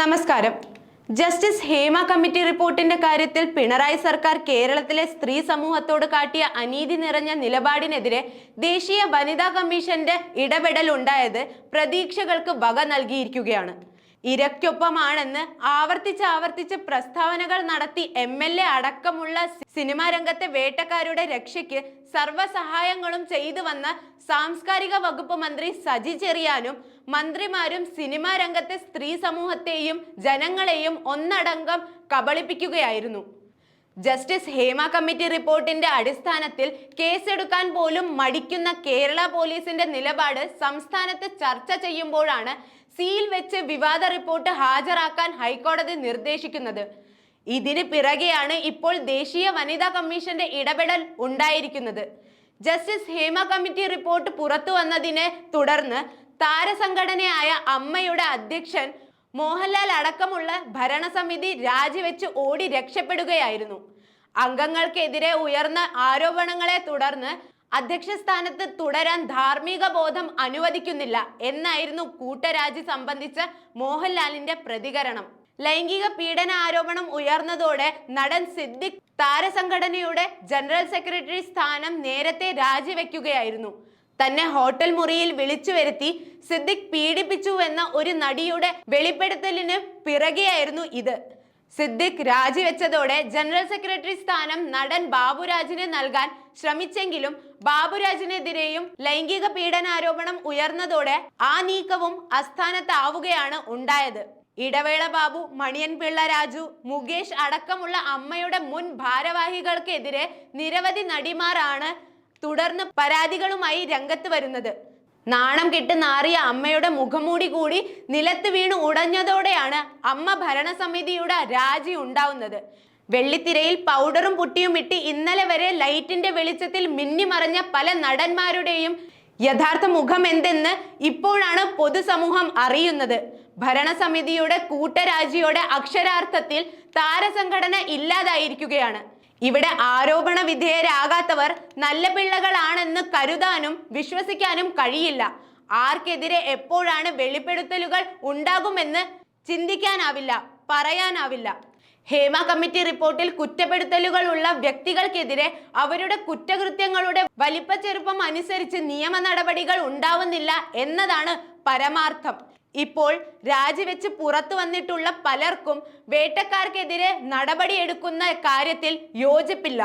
നമസ്കാരം. Justice Hema committee റിപ്പോർട്ടിന്റെ കാര്യത്തിൽ പിണറായി സർക്കാർ കേരളത്തിലെ സ്ത്രീ സമൂഹത്തോട് കാട്ടിയ അനീതി നിറഞ്ഞ നിലപാടിനെതിരെ ദേശീയ വനിതാ കമ്മീഷന്റെ ഇടപെടൽ ഉണ്ടായത് പ്രതീക്ഷകൾക്ക് വക നൽകിയിരിക്കുകയാണ്. ഇരയ്ക്കൊപ്പമാണെന്ന് ആവർത്തിച്ച് ആവർത്തിച്ച് പ്രസ്താവനകൾ നടത്തി എം എൽ എ അടക്കമുള്ള സിനിമാ രംഗത്തെ വേട്ടക്കാരുടെ രക്ഷയ്ക്ക് സർവസഹായങ്ങളും ചെയ്തു വന്ന സാംസ്കാരിക വകുപ്പ് മന്ത്രി സജി ചെറിയാനും മന്ത്രിമാരും സിനിമാ രംഗത്തെ സ്ത്രീ സമൂഹത്തെയും ജനങ്ങളെയും ഒന്നടങ്കം കബളിപ്പിക്കുകയായിരുന്നു. ജസ്റ്റിസ് ഹേമ കമ്മിറ്റി റിപ്പോർട്ടിന്റെ അടിസ്ഥാനത്തിൽ കേസെടുക്കാൻ പോലും മടിക്കുന്ന കേരള പോലീസിന്റെ നിലപാട് സംസ്ഥാനത്ത് ചർച്ച ചെയ്യുമ്പോഴാണ് സീൽ വെച്ച് വിവാദ റിപ്പോർട്ട് ഹാജരാക്കാൻ ഹൈക്കോടതി നിർദ്ദേശിക്കുന്നത്. ഇതിന് പിറകെയാണ് ഇപ്പോൾ ദേശീയ വനിതാ കമ്മീഷന്റെ ഇടപെടൽ ഉണ്ടായിരിക്കുന്നത്. ജസ്റ്റിസ് ഹേമ കമ്മിറ്റി റിപ്പോർട്ട് പുറത്തു വന്നതിനെ തുടർന്ന് താരസംഘടനയായ അമ്മയുടെ അധ്യക്ഷൻ മോഹൻലാൽ അടക്കമുള്ള ഭരണസമിതി രാജിവെച്ച് ഓടി രക്ഷപ്പെടുകയായിരുന്നു. അംഗങ്ങൾക്കെതിരെ ഉയർന്ന ആരോപണങ്ങളെ തുടർന്ന് അധ്യക്ഷ സ്ഥാനത്ത് തുടരാൻ ധാർമ്മിക ബോധം അനുവദിക്കുന്നില്ല എന്നായിരുന്നു കൂട്ടരാജി സംബന്ധിച്ച മോഹൻലാലിന്റെ പ്രതികരണം. ലൈംഗിക പീഡന ആരോപണം ഉയർന്നതോടെ നടൻ സിദ്ദിഖ് താരസംഘടനയുടെ ജനറൽ സെക്രട്ടറി സ്ഥാനം നേരത്തെ രാജിവെക്കുകയായിരുന്നു. തന്നെ ഹോട്ടൽ മുറിയിൽ വിളിച്ചു വരുത്തി സിദ്ദിഖ് പീഡിപ്പിച്ചുവെന്ന ഒരു നടിയുടെ വെളിപ്പെടുത്തലിന് പിറകെയായിരുന്നു ഇത്. സിദ്ദിഖ് രാജിവെച്ചതോടെ ജനറൽ സെക്രട്ടറി സ്ഥാനം നടൻ ബാബുരാജിന് നൽകാൻ ശ്രമിച്ചെങ്കിലും ബാബുരാജിനെതിരെയും ലൈംഗിക പീഡനാരോപണം ഉയർന്നതോടെ ആ നീക്കവും അസ്ഥാനത്താവുകയാണ് ഉണ്ടായത്. ഇടവേള ബാബു മണിയൻ പിള്ള രാജു മുകേഷ് അടക്കമുള്ള അമ്മയുടെ മുൻ ഭാരവാഹികൾക്കെതിരെ നിരവധി നടിമാരാണ് തുടർന്ന് പരാതികളുമായി രംഗത്ത് വരുന്നത്. നാണം കെട്ട് നാറിയ അമ്മയുടെ മുഖമൂടി കൂടി നിലത്ത് വീണ് ഉടഞ്ഞതോടെയാണ് അമ്മ ഭരണസമിതിയുടെ രാജി ഉണ്ടാവുന്നത്. വെള്ളിത്തിരയിൽ പൗഡറും പുട്ടിയും ഇട്ട് ഇന്നലെ വരെ ലൈറ്റിന്റെ വെളിച്ചത്തിൽ മിന്നിമറഞ്ഞ പല നടന്മാരുടെയും യഥാർത്ഥ മുഖം എന്തെന്ന് ഇപ്പോഴാണ് പൊതുസമൂഹം അറിയുന്നത്. ഭരണസമിതിയുടെ കൂട്ടരാജിയുടെ അക്ഷരാർത്ഥത്തിൽ താരസംഘടന ഇല്ലാതായിരിക്കുകയാണ്. ഇവിടെ ആരോപണ വിധേയരാകാത്തവർ നല്ല പിള്ളകളാണെന്ന് കരുതാനും വിശ്വസിക്കാനും കഴിയില്ല. ആർക്കെതിരെ എപ്പോഴാണ് വെളിപ്പെടുത്തലുകൾ ഉണ്ടാകുമെന്ന് ചിന്തിക്കാനാവില്ല പറയാനാവില്ല. ഹേമ കമ്മിറ്റി റിപ്പോർട്ടിൽ കുറ്റപ്പെടുത്തലുകൾ ഉള്ള വ്യക്തികൾക്കെതിരെ അവരുടെ കുറ്റകൃത്യങ്ങളുടെ വലിപ്പച്ചെറുപ്പം അനുസരിച്ച് നിയമ നടപടികൾ ഉണ്ടാവുന്നില്ല എന്നതാണ് പരമാർത്ഥം. ഇപ്പോൾ രാജിവെച്ച് പുറത്തു വന്നിട്ടുള്ള പലർക്കും വേട്ടക്കാർക്കെതിരെ നടപടിയെടുക്കുന്ന കാര്യത്തിൽ യോജിപ്പില്ല.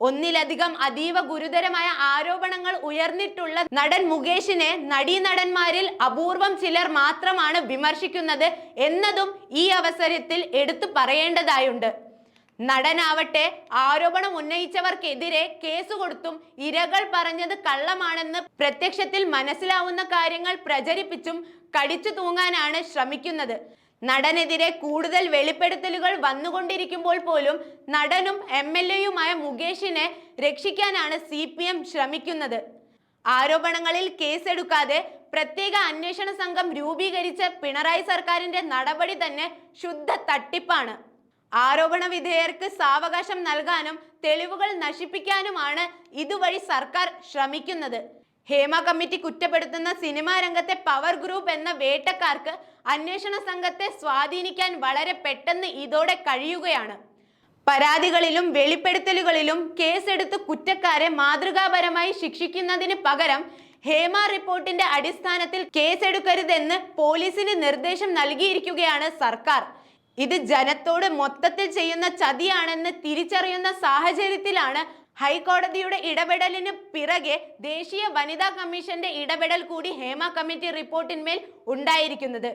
ഒന്നിലധികം അതീവ ഗുരുതരമായ ആരോപണങ്ങൾ ഉയർന്നിട്ടുള്ള നടൻ മുകേഷിനെ നടീനടന്മാരിൽ അപൂർവം ചിലർ മാത്രമാണ് വിമർശിക്കുന്നത് എന്നതും ഈ അവസരത്തിൽ എടുത്തു പറയേണ്ടതായുണ്ട്. നടനാവട്ടെ ആരോപണം ഉന്നയിച്ചവർക്കെതിരെ കേസ് കൊടുത്തും ഇരകൾ പറഞ്ഞത് കള്ളമാണെന്ന് പ്രത്യക്ഷത്തിൽ മനസ്സിലാവുന്ന കാര്യങ്ങൾ പ്രചരിപ്പിച്ചും കടിച്ചു തൂങ്ങാനാണ് ശ്രമിക്കുന്നത്. നടനെതിരെ കൂടുതൽ വെളിപ്പെടുത്തലുകൾ വന്നുകൊണ്ടിരിക്കുമ്പോൾ പോലും നടനും എം എൽ എയുമായ മുകേഷിനെ രക്ഷിക്കാനാണ് സി പി എം ശ്രമിക്കുന്നത്. ആരോപണങ്ങളിൽ കേസെടുക്കാതെ പ്രത്യേക അന്വേഷണ സംഘം രൂപീകരിച്ച പിണറായി സർക്കാരിന്റെ നടപടി തന്നെ ശുദ്ധ തട്ടിപ്പാണ്. ആരോപണ വിധേയർക്ക് സാവകാശം നൽകാനും തെളിവുകൾ നശിപ്പിക്കാനുമാണ് ഇതുവഴി സർക്കാർ ശ്രമിക്കുന്നത്. ഹേമ കമ്മിറ്റി കുറ്റപ്പെടുത്തുന്ന സിനിമാ രംഗത്തെ പവർ ഗ്രൂപ്പ് എന്ന വേട്ടക്കാർക്ക് അന്വേഷണ സംഘത്തെ സ്വാധീനിക്കാൻ വളരെ പെട്ടെന്ന് ഇതോടെ കഴിയുകയാണ്. പരാതികളിലും വെളിപ്പെടുത്തലുകളിലും കേസെടുത്ത് കുറ്റക്കാരെ മാതൃകാപരമായി ശിക്ഷിക്കുന്നതിന് പകരം ഹേമ റിപ്പോർട്ടിന്റെ അടിസ്ഥാനത്തിൽ കേസെടുക്കരുതെന്ന് പോലീസിന് നിർദ്ദേശം നൽകിയിരിക്കുകയാണ് സർക്കാർ. ഇത് ജനത്തോട് മൊത്തത്തിൽ ചെയ്യുന്ന ചതിയാണെന്ന് തിരിച്ചറിയുന്ന സാഹചര്യത്തിലാണ് ഹൈക്കോടതിയുടെ ഇടപെടലിന് പിറകെ ദേശീയ വനിതാ കമ്മീഷന്റെ ഇടപെടൽ കൂടി ഹേമ കമ്മിറ്റി റിപ്പോർട്ടിന്മേൽ ഉണ്ടായിരിക്കുന്നത്.